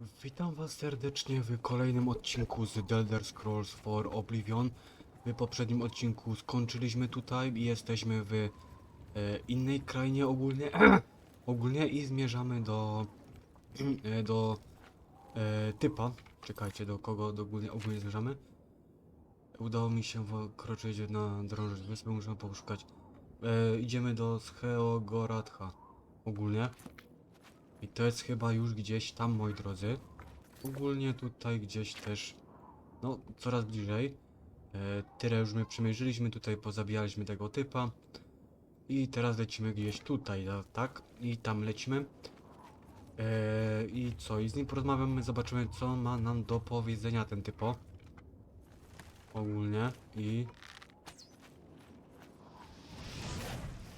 Witam was serdecznie w kolejnym odcinku z The Elder Scrolls for Oblivion. W poprzednim odcinku skończyliśmy tutaj i jesteśmy w e, innej krainie ogólnie, ogólnie i zmierzamy do e, do e, typa. Czekajcie, do kogo do ogólnie, ogólnie zmierzamy. Udało mi się wkroczyć na drążek wyspy, muszę poszukać. E, idziemy do Scheogoratha ogólnie. I to jest chyba już gdzieś tam, moi drodzy. Ogólnie tutaj gdzieś też, no, coraz bliżej. E, tyle już my przemierzyliśmy, tutaj pozabijaliśmy tego typa. I teraz lecimy gdzieś tutaj, tak? I tam lecimy. E, I co? I z nim porozmawiamy, zobaczymy co ma nam do powiedzenia ten typo. Ogólnie. I...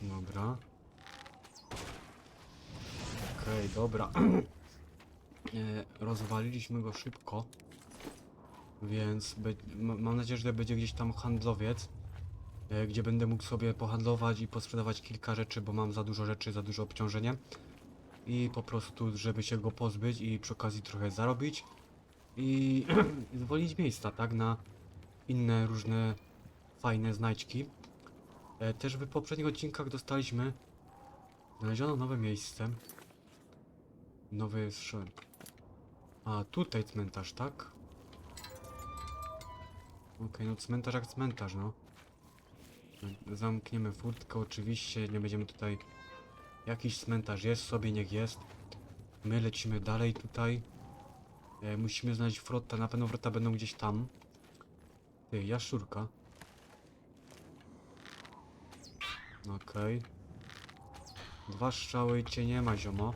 Dobra. Okej, dobra. e, rozwaliliśmy go szybko. Więc mam nadzieję, że będzie gdzieś tam handlowiec, e, gdzie będę mógł sobie pohandlować i posprzedawać kilka rzeczy, bo mam za dużo rzeczy, za duże obciążenie. I po prostu, żeby się go pozbyć i przy okazji trochę zarobić. I zwolnić miejsca, tak, na inne różne fajne znajdźki. E, też w poprzednich odcinkach dostaliśmy Znaleziono nowe miejsce. Nowy strzel. A, tutaj cmentarz, tak? Okej, no cmentarz jak cmentarz, no. Zamkniemy furtkę, oczywiście, nie będziemy tutaj... Jakiś cmentarz jest sobie, niech jest. My lecimy dalej tutaj. E, musimy znaleźć wrota, na pewno wrota będą gdzieś tam. Ty, jaszczurka. Okej. Dwa strzały i cię nie ma, ziomo.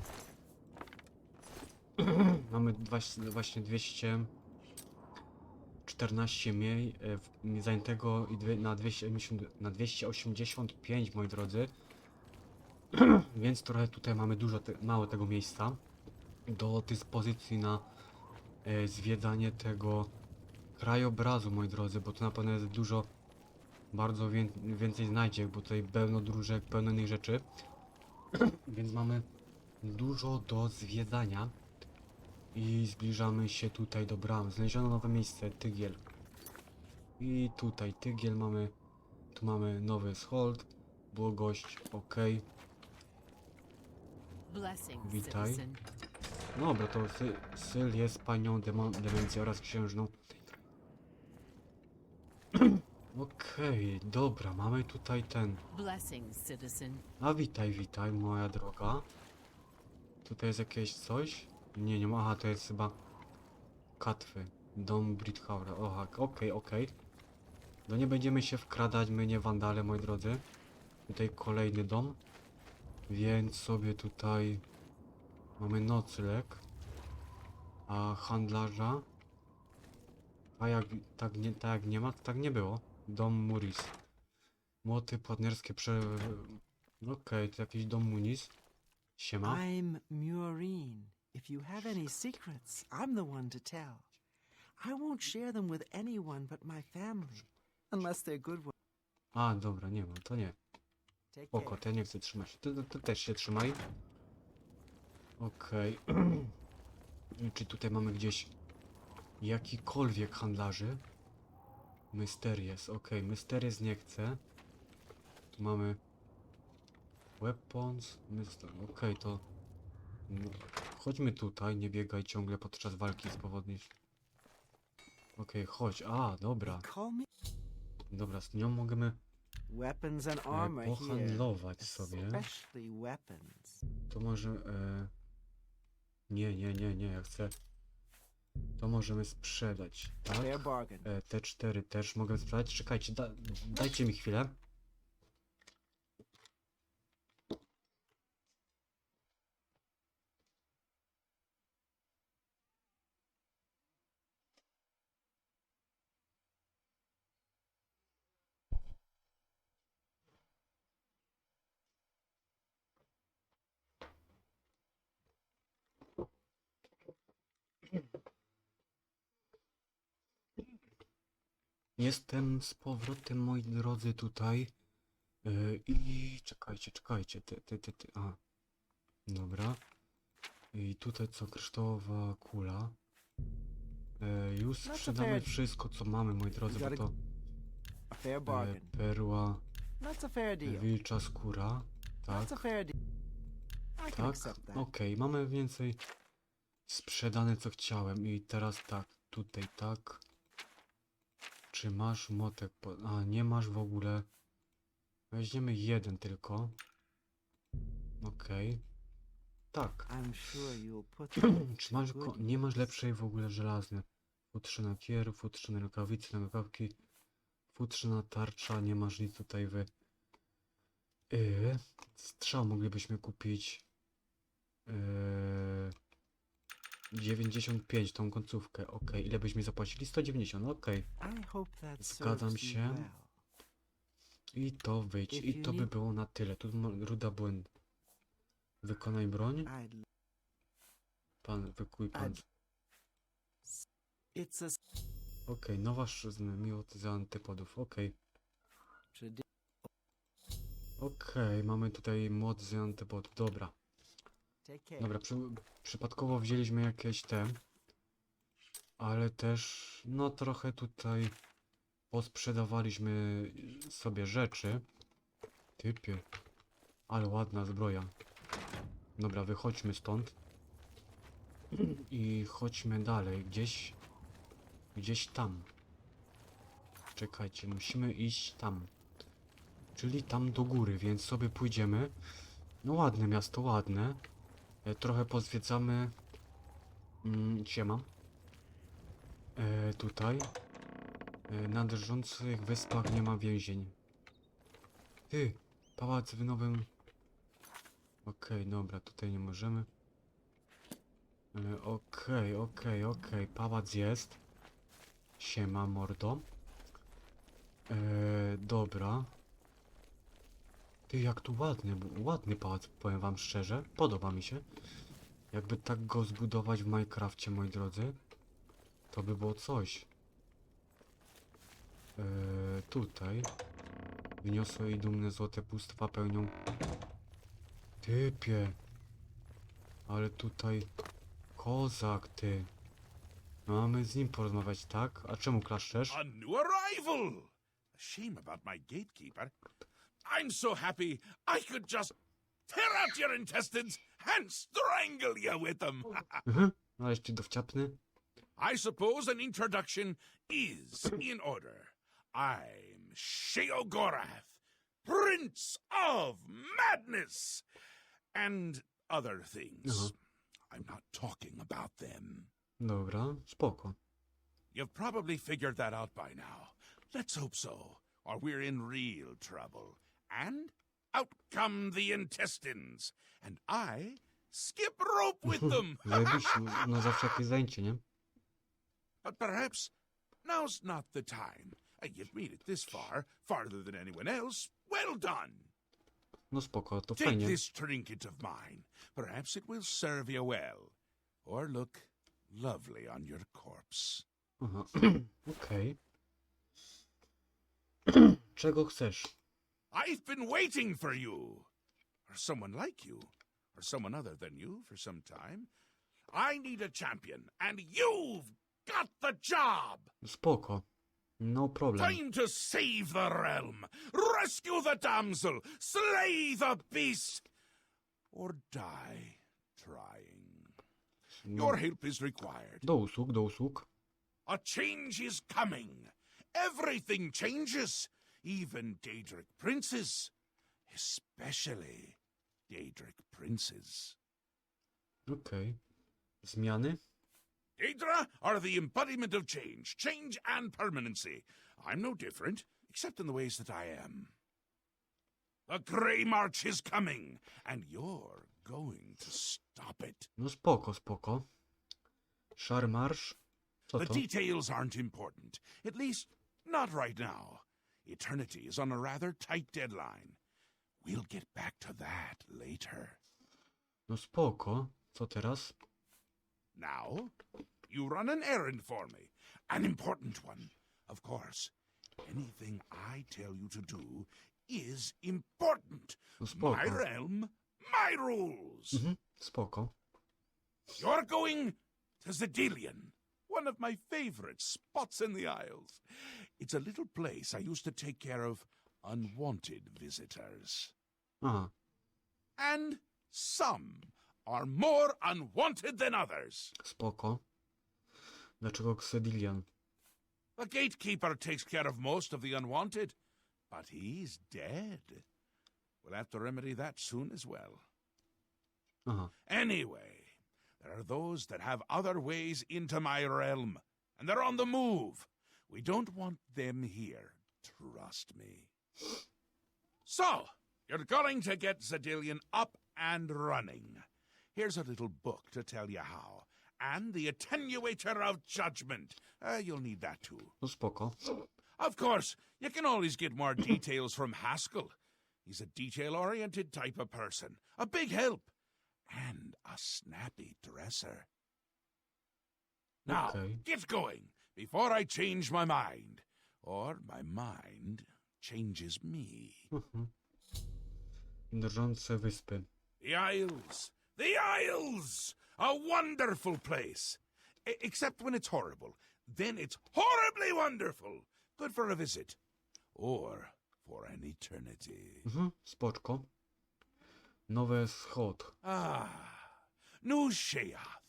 Mamy właśnie 214 mniej e, w- zajętego i na, 280, na 285, moi drodzy. Więc trochę tutaj mamy dużo, te, mało tego miejsca do dyspozycji na e, zwiedzanie tego krajobrazu, moi drodzy, bo tu na pewno jest dużo, bardzo wię, więcej znajdziek, bo tutaj pełno dróżek, pełno innych rzeczy. Więc mamy dużo do zwiedzania. I zbliżamy się tutaj do bram. Znaleziono nowe miejsce, Tygiel. I tutaj Tygiel mamy. Tu mamy nowy Schold. Błogość, ok. Witaj. citizen. Dobra, to Sy Syl jest panią demo demencję oraz księżną. Okej, dobra, mamy tutaj ten. A witaj, witaj, moja droga. Tutaj jest jakieś coś? Nie, nie ma. Aha, to jest chyba katwy. Dom Brithaura. Oha, okej, okej. No nie będziemy się wkradać, my nie wandale, moi drodzy. Tutaj kolejny dom. Więc sobie tutaj mamy nocleg. A handlarza. A jak tak nie, tak jak nie ma, to tak nie było. Dom Muris. Młoty partnerskie prze... Okej, to jakiś dom Muniz. Siema. I'm. If you have any secrets, I'm the one to tell. I won't share them with anyone but my family, unless they're good ones. A, dobra, nie ma, to nie. Take Oko, care. to ja nie chcę trzymać. Ty, ty, ty też się trzymaj. Okej. Czy tutaj mamy gdzieś jakikolwiek handlarzy? Mysterious, okej, Mysterious nie chcę. Tu mamy Weapons, Myster... okej, to... no, Chodźmy tutaj, nie biegaj ciągle podczas walki z powodni. Okej, chodź, a, dobra, dobra, z nią możemy weapons and e, armor pohandlować sobie. To może. E... Nie, nie, nie, nie, ja chcę. To możemy sprzedać, tak? E, te cztery też mogę sprzedać. Czekajcie, da, dajcie mi chwilę. Jestem z powrotem, moi drodzy, tutaj. E, I czekajcie, czekajcie. Ty, ty, ty, ty. A. Dobra. I tutaj co, kryształowa kula. E, już No sprzedamy fair. wszystko, co mamy, moi drodzy, bo gotta- to A fair bargain. perła, That's a fair deal. wilcza skóra. Tak, That's a fair deal. I can tak. accept that. Okej, mamy więcej sprzedane, co chciałem. I teraz tak, tutaj tak. Czy masz motek? Po... A, nie masz w ogóle. Weźmiemy jeden tylko. Okej. Tak. Put that Czy masz, nie masz lepszej w ogóle żelazny? Futrzyna kier, futrzyna rękawice, rękawki, futrzyna tarcza, nie masz nic tutaj wy. Yy, strzał moglibyśmy kupić. Yy, 95 tą końcówkę, ok. Ile byśmy zapłacili? 190, ok. I hope that Zgadzam się. I to wyjdź, i to by było na tyle. Tu ruda błęd. Wykonaj broń. Pan, wykuj pan. Okej, nowa szyzna, miłot z antypodów, tradi- Okej, mamy tutaj mod z antypodów, dobra. Dobra, przy, przypadkowo wzięliśmy jakieś te, ale też, no trochę tutaj posprzedawaliśmy sobie rzeczy. Typie, ale ładna zbroja. Dobra, wychodźmy stąd. I chodźmy dalej, gdzieś, gdzieś tam. Czekajcie, musimy iść tam. Czyli tam do góry, więc sobie pójdziemy. No ładne miasto, ładne. E, Trochę pozwiedzamy. Mm, siema. E, tutaj. E, na drżących wyspach nie ma więzień. Ty, pałac w nowym. Okej, dobra, tutaj nie możemy. E, Okej, okej, okej, pałac jest. Siema, mordo. E, dobra. Ty, jak tu ładny, ładny pałac, powiem wam szczerze. Podoba mi się. Jakby tak go zbudować w Minecrafcie, moi drodzy, to by było coś. Eee, tutaj. Wyniosłe i dumne złote bóstwa pełnią. Typie. Ale tutaj kozak, ty. No, Mamy z nim porozmawiać, tak? A czemu klaszczesz? A new arrival! A shame about my gatekeeper. I'm so happy I could just tear out your intestines and strangle you with them. Mhm. Aleś ty dowciapny. I suppose an introduction is in order. I'm Sheogorath, Prince of Madness, and other things. Uh-huh. I'm not talking about them. Dobra, spoko. You've probably figured that out by now. Let's hope so, or we're in real trouble. And out come the intestines, and I skip rope with them. Zajebiście, no- no zawsze jakieś zajęcie, nie? but perhaps now's not the time. You've made it this far, farther than anyone else. Well done. No spoko, to Take fajnie. this trinket of mine. Perhaps it will serve you well, or look lovely on your corpse. Aha, okej. Czego chcesz? I've been waiting for you, or someone like you, or someone other than you for some time. I need a champion, and you've got the job. Spoko. No problem. Time to save the realm, rescue the damsel, slay the beast, or die trying. Your help is required. do usług, do usług. A change is coming. Everything changes, even Daedric princes, especially Daedric princes. Okay. Zmiany? Daedra are the embodiment of change, change and permanency. I'm no different, except in the ways that I am. The Grey March is coming, and you're going to stop it. No spoko, spoko. Szary marsz? Co The to? details aren't important, at least not right now. Eternity is on a rather tight deadline. We'll get back to that later. No spoko. Co teraz? Now, you run an errand for me, an important one. Of course, anything I tell you to do is important. No spoko. My realm, my rules. Mhm, spoko. You're going to Zedilian, one of my favorite spots in the Isles. It's a little place I used to take care of unwanted visitors. Aha, And some are more unwanted than others. spoko. Dlaczego Xedilian? The gatekeeper takes care of most of the unwanted, but he's dead. We'll have to remedy that soon as well. Uh-huh. Anyway, there are those that have other ways into my realm, and they're on the move. We don't want them here. Trust me. So, you're going to get Zedilian up and running. Here's a little book to tell you how. And the attenuator of judgment. Uh, you'll need that too. no spoko. Of course, you can always get more details from Haskell. He's a detail oriented type of person, a big help, and a snappy dresser. Now, Okay. get going before I change my mind, or my mind changes me. Mhm. Drżące wyspy. The Isles! The Isles! A wonderful place! E- except when it's horrible. Then it's horribly wonderful! Good for a visit. Or for an eternity. Mhm, spoczko. Nowe schod. Ah, New Sheath.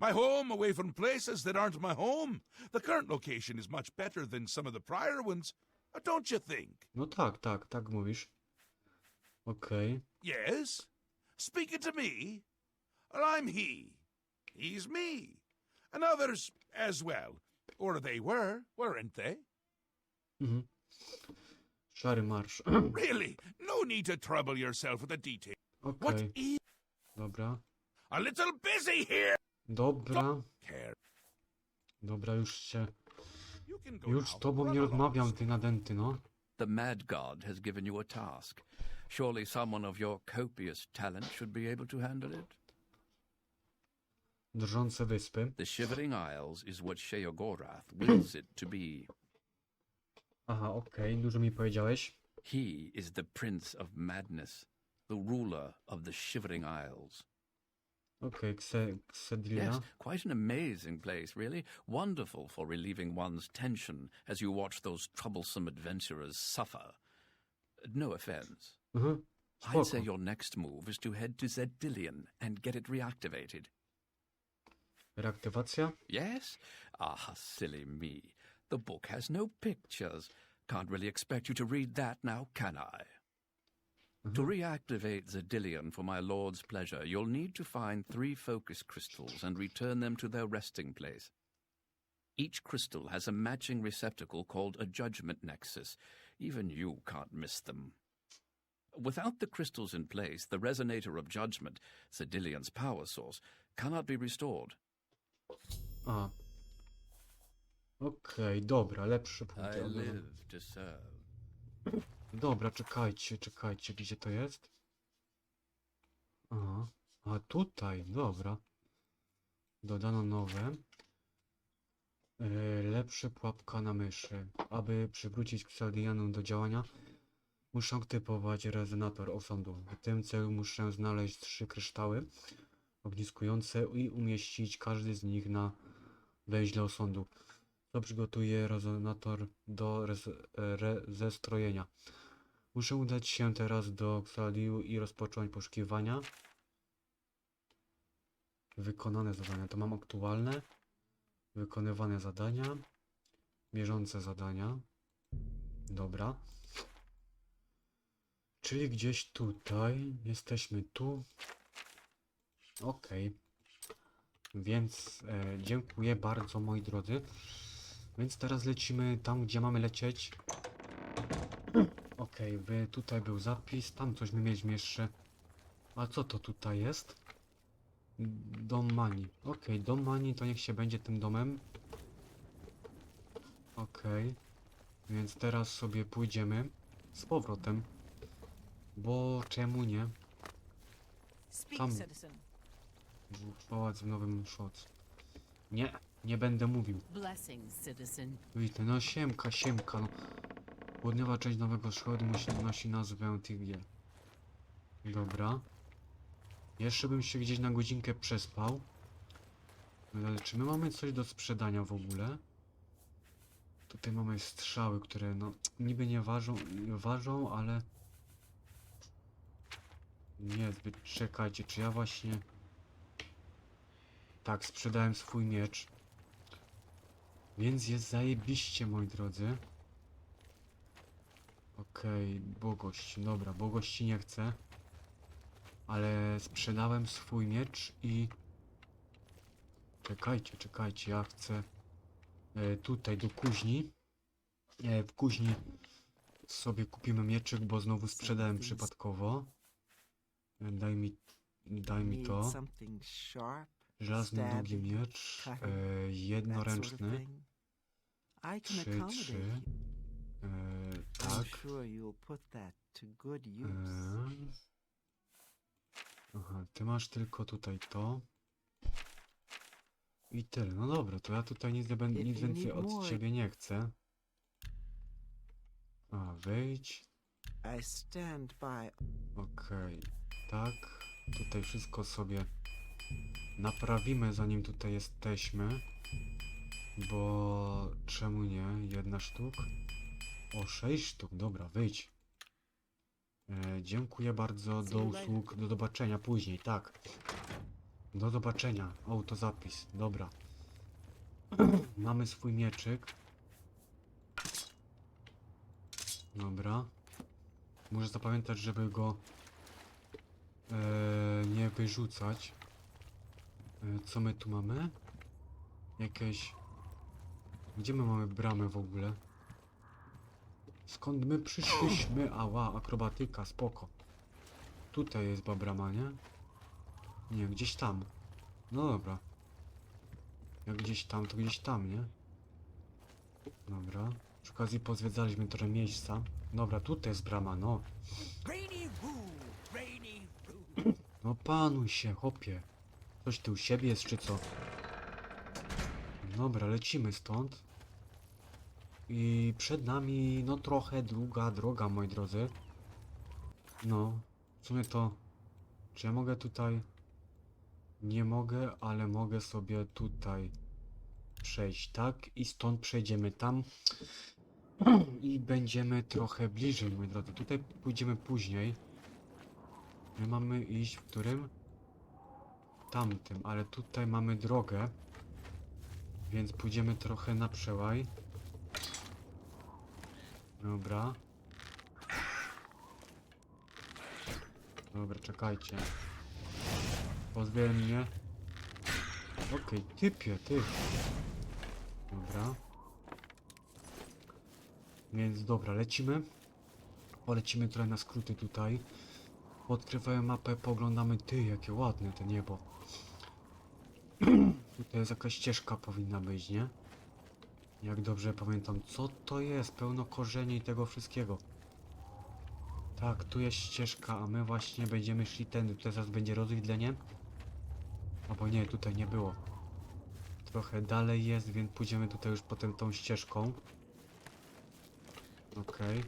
My home away from places that aren't my home. The current location is much better than some of the prior ones, uh, don't you think? No tak, tak, tak mówisz. Okej. Yes? Speaking to me? Well, I'm he. He's me. And others as well. Or they were, weren't they? Mhm. Szary marsz. Really, no need to trouble yourself with the detail. Okej, What is dobra. A little busy here? Dobra, dobra, już się... Już z tobą nie rozmawiam, ty nadęty, no. The Mad God has given you a task. Surely someone of your copious talent should be able to handle it. Drżące wyspy. The Shivering Isles is what Sheogorath wills it to be. Aha, okej, dużo mi powiedziałeś. He is the Prince of Madness, the ruler of the Shivering Isles. Okay. Yes, quite an amazing place, really. Wonderful for relieving one's tension as you watch those troublesome adventurers suffer. No offense. Mhm, I'd say your next move is to head to Zedillion and get it reactivated. Reaktywacja? Yes? Ah, silly me. The book has no pictures. Can't really expect you to read that now, can I? To mm-hmm. reactivate Zedillion for my lord's pleasure, you'll need to find three focus crystals and return them to their resting place. Each crystal has a matching receptacle called a judgment nexus. Even you can't miss them. Without the crystals in place, the resonator of judgment, Zedillion's power source, cannot be restored. A. Okej, dobra, lepszy punkt. I live to serve. Dobra, czekajcie, czekajcie, gdzie to jest? Aha, a tutaj, dobra. Dodano nowe. E, lepsze pułapka na myszy. Aby przywrócić Xaldianum do działania, muszę aktywować rezonator osądu. W tym celu muszę znaleźć trzy kryształy ogniskujące i umieścić każdy z nich na węźle osądu. To przygotuje rezonator do rez re zestrojenia. Muszę udać się teraz do Xaliu i rozpocząć poszukiwania. Wykonane zadania. To mam aktualne. Wykonywane zadania. Bieżące zadania. Dobra. Czyli gdzieś tutaj. Jesteśmy tu. Okej. Więc e, dziękuję bardzo moi drodzy. Więc teraz lecimy tam, gdzie mamy lecieć. Okej, by tutaj był zapis, tam coś my mieliśmy jeszcze. A co to tutaj jest? Dom Mani. Okej, dom Mani to niech się będzie tym domem. Okej. Więc teraz sobie pójdziemy z powrotem. Bo czemu nie? Tam. Pałac w Nowym Szoc. Nie, nie będę mówił. Widzę, no siemka, siemka, no. Południowa część Nowego musi, nosi nazwę Tygiel. Dobra. Jeszcze bym się gdzieś na godzinkę przespał. Czy my mamy coś do sprzedania w ogóle? Tutaj mamy strzały, które no niby nie ważą, nie ważą, ale niezbyt. Czekajcie, czy ja właśnie tak sprzedałem swój miecz. Więc jest zajebiście, moi drodzy. Okej, bogość. Dobra, bogości nie chcę. Ale sprzedałem swój miecz i... Czekajcie, czekajcie, ja chcę e, tutaj do kuźni. E, w kuźni sobie kupimy mieczyk, bo znowu sprzedałem przypadkowo. E, daj mi, daj mi to. Żelazny długi miecz, e, jednoręczny. Trzy, trzy. E, I'm tak. sure you'll put that to good use. Aha, ty masz tylko tutaj to. I tyle. No dobra, to ja tutaj nic, nie będę, If nic you więcej need od more- ciebie nie chcę. A, wyjdź. I stand by Okej, tak. Tutaj wszystko sobie naprawimy, zanim tutaj jesteśmy. Bo czemu nie? Jedna sztuk. O, sześć sztuk, dobra, wyjdź. E, dziękuję bardzo, do usług, do zobaczenia później, tak. Do zobaczenia, autozapis, dobra. Mamy swój mieczyk. Dobra. Muszę zapamiętać, żeby go e, nie wyrzucać. E, co my tu mamy? Jakieś... Gdzie my mamy bramę w ogóle? Skąd my przyszliśmy? Ała, akrobatyka, spoko. Tutaj jest chyba brama, nie? Nie, gdzieś tam. No dobra. Jak gdzieś tam, to gdzieś tam, nie? Dobra. Przy okazji pozwiedzaliśmy trochę miejsca. Dobra, tutaj jest brama, no. No panuj się, chłopie. Coś ty u siebie jest, czy co? Dobra, lecimy stąd. I przed nami, no trochę długa droga, moi drodzy. No, w sumie to... Czy ja mogę tutaj... Nie mogę, ale mogę sobie tutaj przejść, tak? I stąd przejdziemy tam. I będziemy trochę bliżej, moi drodzy. Tutaj pójdziemy później. My mamy iść w którym? Tamtym, ale tutaj mamy drogę. Więc pójdziemy trochę na przełaj. Dobra. Dobra, czekajcie. Pozbieraj mnie. Okej, typie, ty. Dobra. Więc dobra, lecimy. Polecimy trochę na skróty tutaj. Odkrywają mapę, poglądamy. Ty, jakie ładne to niebo. Tutaj jest jakaś ścieżka powinna być, nie? Jak dobrze pamiętam, co to jest? Pełno korzeni i tego wszystkiego. Tak, tu jest ścieżka, a my właśnie będziemy szli tędy. Tutaj zaraz będzie rozwidlenie. Albo nie, tutaj nie było. Trochę dalej jest, więc pójdziemy tutaj już potem tą ścieżką. Okej.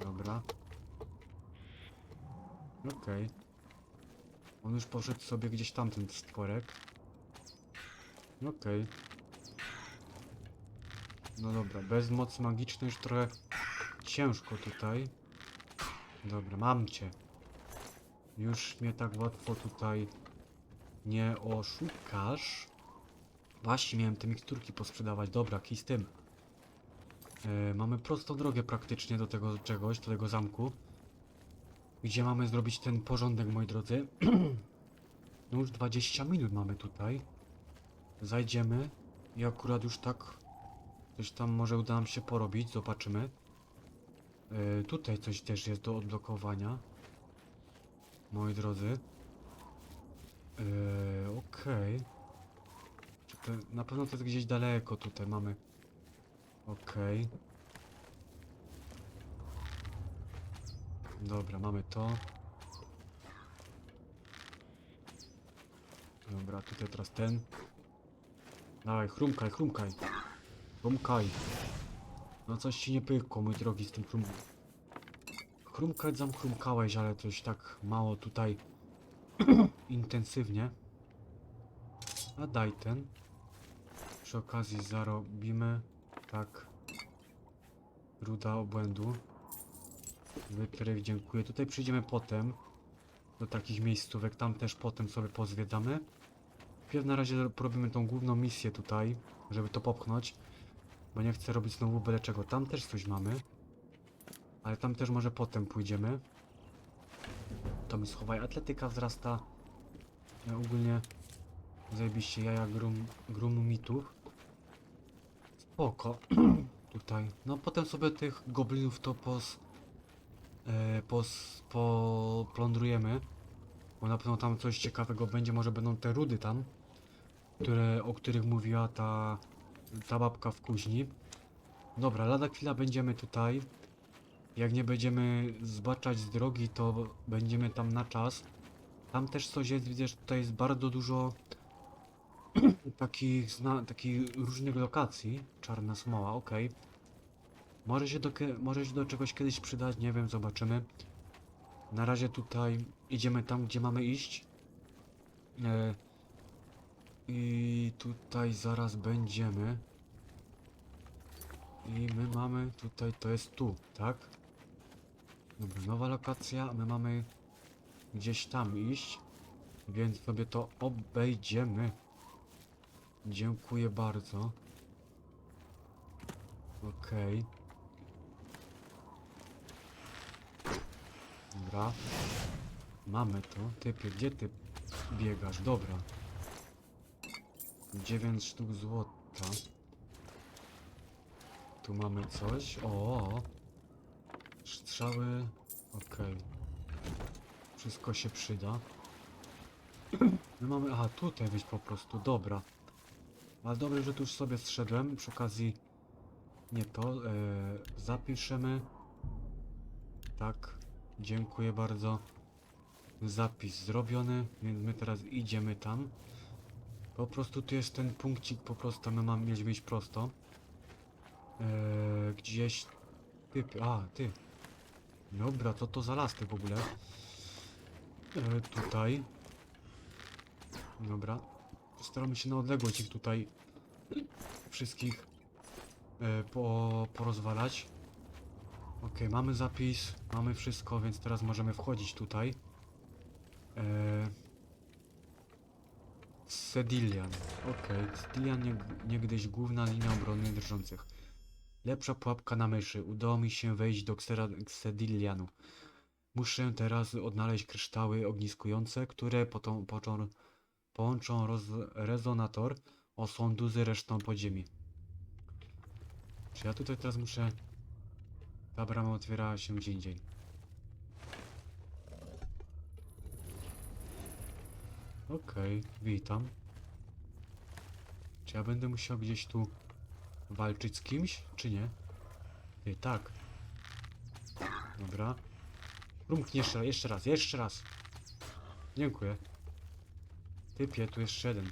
Dobra. Okej. On już poszedł sobie gdzieś tam ten stworek. Okej. No dobra, bez mocy magicznej już trochę ciężko tutaj. Dobra, mam cię. Już mnie tak łatwo tutaj nie oszukasz. Właśnie miałem te miksturki posprzedawać. Dobra, kij z tym. E, mamy prostą drogę praktycznie do tego czegoś, do tego zamku. Gdzie mamy zrobić ten porządek, moi drodzy. no już 20 minut mamy tutaj. Zajdziemy i akurat już tak coś tam może uda nam się porobić, zobaczymy. E, tutaj coś też jest do odblokowania. Moi drodzy. E, Okej. To- Na pewno to jest gdzieś daleko tutaj mamy. Okej. Dobra, mamy to. Dobra, tutaj teraz ten. Dawaj, chrumkaj, chrumkaj. Chrumkaj. No coś ci nie pykło, mój drogi, z tym chrum... Chrumkać zamchrumkałeś, ale coś tak mało tutaj intensywnie. A daj ten. Przy okazji zarobimy. Tak. Ruda obłędu. Wytrych, dziękuję. Tutaj przyjdziemy potem. Do takich miejscówek. Tam też potem sobie pozwiedzamy. Pierw na razie robimy tą główną misję tutaj. Żeby to popchnąć. Bo nie chcę robić znowu byle czego. Tam też coś mamy. Ale tam też może potem pójdziemy. To mi schowaj. Atletyka wzrasta. Ja ogólnie zajebiście jaja grum, grumu mitów. Spoko. Tutaj. No potem sobie tych goblinów to pos... E, pos... poplądrujemy. Bo na pewno tam coś ciekawego będzie. Może będą te rudy tam. Które, o których mówiła ta... Ta babka w kuźni. Dobra, lada chwila będziemy tutaj. Jak nie będziemy zbaczać z drogi, to będziemy tam na czas. Tam też coś jest, widzę, że tutaj jest bardzo dużo takich, zna, takich różnych lokacji. Czarna smoła, okej. Może się do, może się do czegoś kiedyś przydać, nie wiem, zobaczymy. Na razie tutaj idziemy tam, gdzie mamy iść. E, I tutaj zaraz będziemy. I my mamy tutaj, to jest tu, tak? Dobra, nowa lokacja, my mamy gdzieś tam iść, więc sobie to obejdziemy. Dziękuję bardzo. Okej. Dobra. Mamy to. Typie, gdzie ty biegasz? Dobra. 9 sztuk złota. Tu mamy coś. O! Strzały. Okej. Wszystko się przyda. My mamy. Aha, tutaj być po prostu. Dobra. Ale dobrze, że tu już sobie zszedłem. Przy okazji. Nie to. E, zapiszemy. Tak. Dziękuję bardzo. Zapis zrobiony, więc my teraz idziemy tam. Po prostu tu jest ten punkcik, po prostu my mamy mieć być prosto. Eee, gdzieś... Ty, a, ty. Dobra, co to za lasty w ogóle? Eee, tutaj. Dobra. Staramy się na odległość ich tutaj wszystkich e, po, porozwalać. Okej, mamy zapis, mamy wszystko, więc teraz możemy wchodzić tutaj. Eee, Sedilian. Okej, Sedilian nie, niegdyś główna linia obrony drżących. Lepsza pułapka na myszy. Udało mi się wejść do Xedilianu. Muszę teraz odnaleźć kryształy ogniskujące, które potą, począ, połączą roz, rezonator osądu z resztą podziemi. Czy ja tutaj teraz muszę... Ta brama otwierała się gdzie indziej. Okej, witam. Czy ja będę musiał gdzieś tu walczyć z kimś, czy nie? Ty, tak. Dobra. Rumknij jeszcze, jeszcze raz, jeszcze raz. Dziękuję. Typie, tu jeszcze jeden.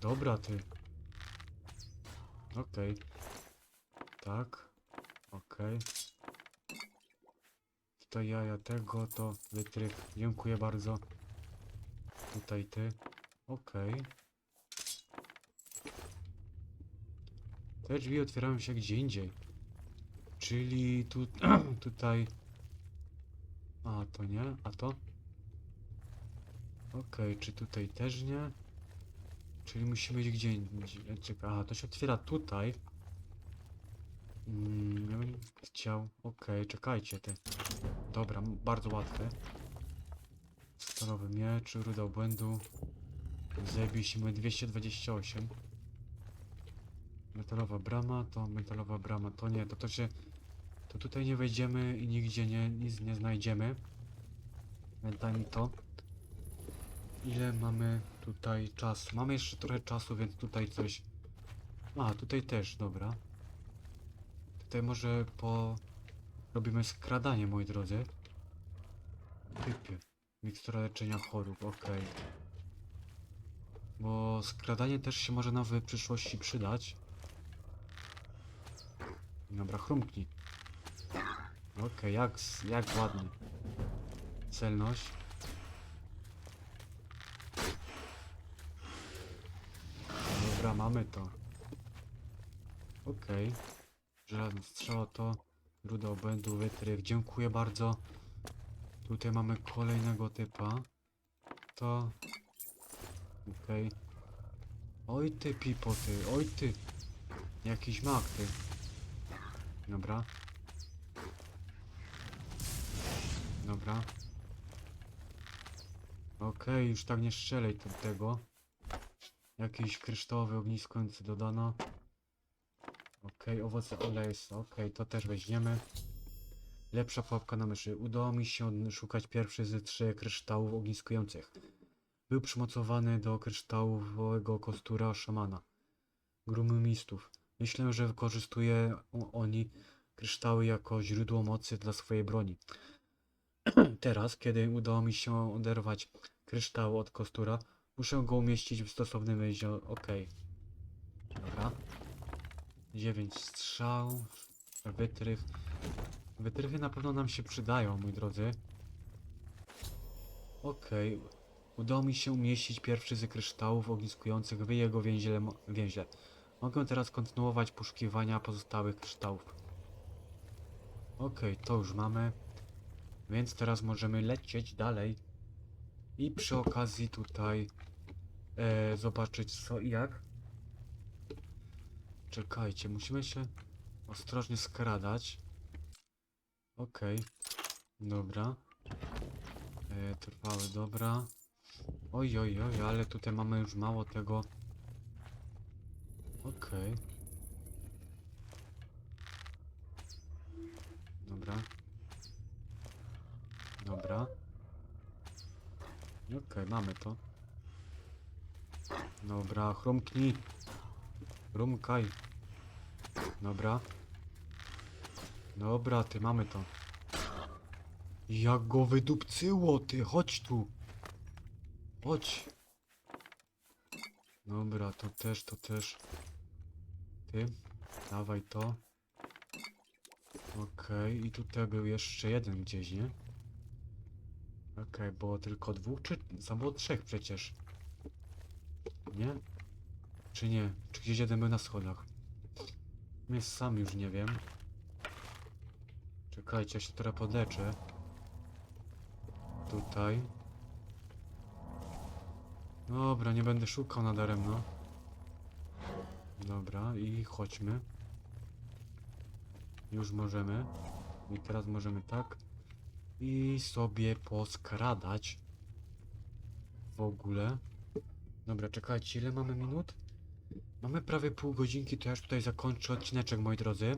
Dobra, ty. Okej. Tak. Okej. Tutaj jaja tego, to wytrych. Dziękuję bardzo. Tutaj ty. Okej. Te drzwi otwierają się gdzie indziej. Czyli tu, tutaj... A, to nie? A to? Okej, czy tutaj też nie? Czyli musi być gdzie indziej. Czekaj, aha, to się otwiera tutaj. Mm, ja bym chciał... Okej, czekajcie ty. Dobra, bardzo łatwe. Stalowy miecz, ruda obłędu. Zajebiście, mamy 228. Metalowa brama, to metalowa brama, to nie, to to się... To tutaj nie wejdziemy i nigdzie nie, nic nie znajdziemy. Mi to. Ile mamy tutaj czasu? Mamy jeszcze trochę czasu, więc tutaj coś... A, tutaj też, dobra. Tutaj może po... Robimy skradanie, moi drodzy. Typie. Mikstura leczenia chorób, okej. Bo skradanie też się może nam w przyszłości przydać. Dobra, chrumknij. Okej, jak, s- jak ładnie. celność. Dobra, mamy to. Okej. Żelazny strzał to. Ruda obędu, wytrych. Dziękuję bardzo. Tutaj mamy kolejnego typa. To... Okej. Oj ty pipoty, oj ty. Jakiś mak ty. Dobra. Dobra. Okej, już tak nie strzelej tego. Jakiś kryształowy ogniskujący dodano. Okej, owoce olejs. Okej, to też weźmiemy. Lepsza pułapka na myszy. Udało mi się odszukać pierwszy z trzech kryształów ogniskujących. Był przymocowany do kryształowego kostura szamana. Grumimistów. Myślę, że wykorzystuje oni kryształy jako źródło mocy dla swojej broni. Teraz, kiedy udało mi się oderwać kryształ od kostura, muszę go umieścić w stosownym miejscu. Okej. Dobra. 9 strzał. Wytrych. Wytrychy na pewno nam się przydają, moi drodzy. Okej. Udało mi się umieścić pierwszy z kryształów ogniskujących w jego więźle. więźle. Mogę teraz kontynuować poszukiwania pozostałych kryształów. Okej, to już mamy. Więc teraz możemy lecieć dalej. I przy okazji tutaj e, zobaczyć co i jak. Czekajcie, musimy się ostrożnie skradać. Okej. Dobra. E, trwały, dobra. Oj, oj, oj, ale tutaj mamy już mało tego. Okej. Dobra. Dobra. Okej, mamy to. Dobra, chrumknij. Chrumkaj. Dobra. Dobra, ty, mamy to. Jak go wydupcyło, ty, chodź tu. Chodź. Dobra, to też, to też. Ty, dawaj to. Okej, i tutaj był jeszcze jeden gdzieś, nie? Okej, było tylko dwóch, czy tam było trzech przecież? Nie? Czy nie? Czy gdzieś jeden był na schodach? Mnie sam już nie wiem. Czekajcie, ja się trochę podleczę. Tutaj. Dobra, nie będę szukał nadaremno. Dobra, i chodźmy. Już możemy. I teraz możemy tak. I sobie poskradać. W ogóle. Dobra, czekajcie, ile mamy minut? Mamy prawie pół godzinki, to ja już tutaj zakończę odcineczek, moi drodzy.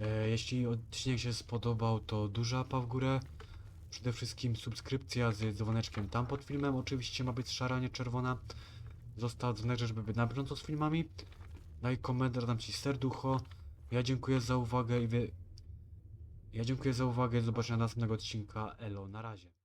E, jeśli odcinek się spodobał, to duża łapa w górę. Przede wszystkim subskrypcja z dzwoneczkiem tam pod filmem. Oczywiście ma być szara, nie czerwona. Został dzwoneczek, żeby być na bieżąco z filmami. Daj komentarz, dam ci serducho. Ja dziękuję za uwagę i. Ja dziękuję za uwagę. Do zobaczenia następnego odcinka. Elo, na razie.